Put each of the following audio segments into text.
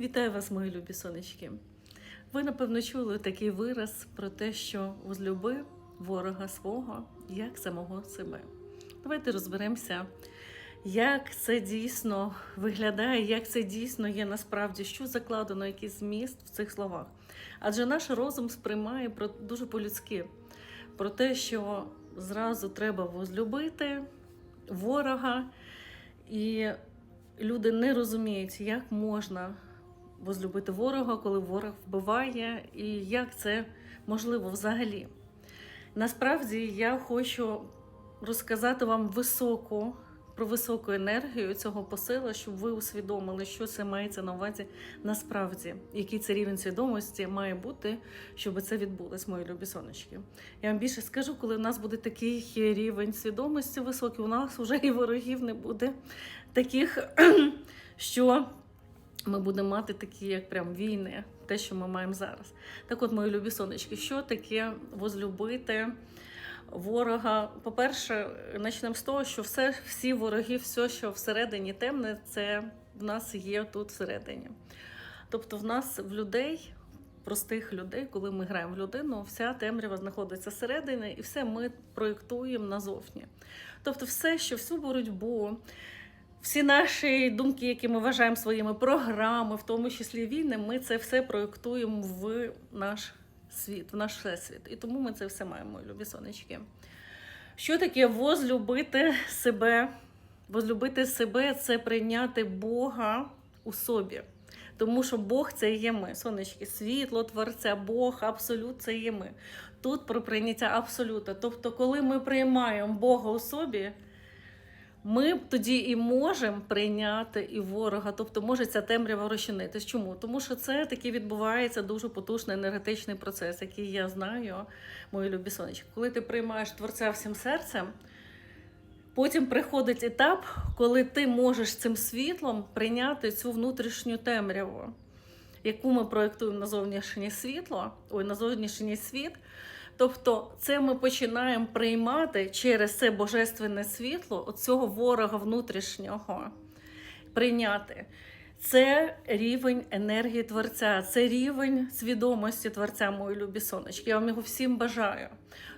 Вітаю вас, мої любі сонечки. Ви, напевно, чули такий вираз про те, що возлюби ворога свого як самого себе. Давайте розберемося, як це дійсно виглядає, як це дійсно є насправді, що закладено, який зміст в цих словах. Адже наш розум сприймає про дуже по-людськи про те, що зразу треба возлюбити ворога, і люди не розуміють, як можна возлюбити ворога, коли ворог вбиває, і як це можливо взагалі. Насправді я хочу розказати вам високу, про високу енергію цього посила, щоб ви усвідомили, що це мається на увазі насправді, який це рівень свідомості має бути, щоб це відбулось, мої любі сонечки. Я вам більше скажу, коли в нас буде такий рівень свідомості високий, у нас вже і ворогів не буде таких, що ми будемо мати такі, як прям війни, те, що ми маємо зараз. Так от, мої любі сонечки, що таке возлюбити ворога? По-перше, почнемо з того, що все, всі вороги, все, що всередині темне, це в нас є тут всередині. Тобто, в нас в людей. Простих людей, коли ми граємо в людину, вся темрява знаходиться всередині, і все ми проєктуємо назовні. Тобто, все, що всю боротьбу, всі наші думки, які ми вважаємо своїми програми, в тому числі війни, ми це все проєктуємо в наш світ, в наш всесвіт. І тому ми це все маємо, любі сонечки. Що таке возлюбити себе? Возлюбити себе це прийняти Бога у собі. Тому що Бог це є ми. Сонечки, світло, творця, Бог, абсолют це є ми. Тут про прийняття абсолюта. Тобто, коли ми приймаємо Бога у собі, ми тоді і можемо прийняти і ворога, тобто може ця темрява розчинитись. Чому? Тому що це таки відбувається дуже потужний енергетичний процес, який я знаю, мої любі сонечки. Коли ти приймаєш творця всім серцем, потім приходить етап, коли ти можеш цим світлом прийняти цю внутрішню темряву, яку ми проєктуємо на зовнішнє світло, ой, на зовнішній світ. Тобто, це ми починаємо приймати через це божественне світло оцього цього ворога внутрішнього прийняти. Це рівень енергії Творця, це рівень свідомості Творця, мої любі сонечки. Я вам його всім бажаю.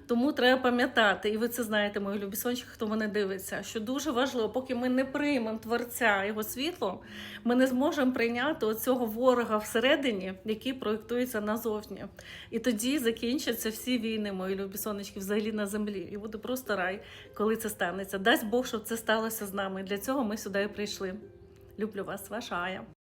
Тому треба пам'ятати, і ви це знаєте, мої любі сонечки, хто мене дивиться, що дуже важливо, поки ми не приймемо Творця його світло, ми не зможемо прийняти оцього ворога всередині, який проєктується назовні. І тоді закінчаться всі війни, мої любі сонечки, взагалі на землі. І буде просто рай, коли це станеться. Дасть Бог, щоб це сталося з нами. Для цього ми сюди і прийшли. Люблю вас, ваша.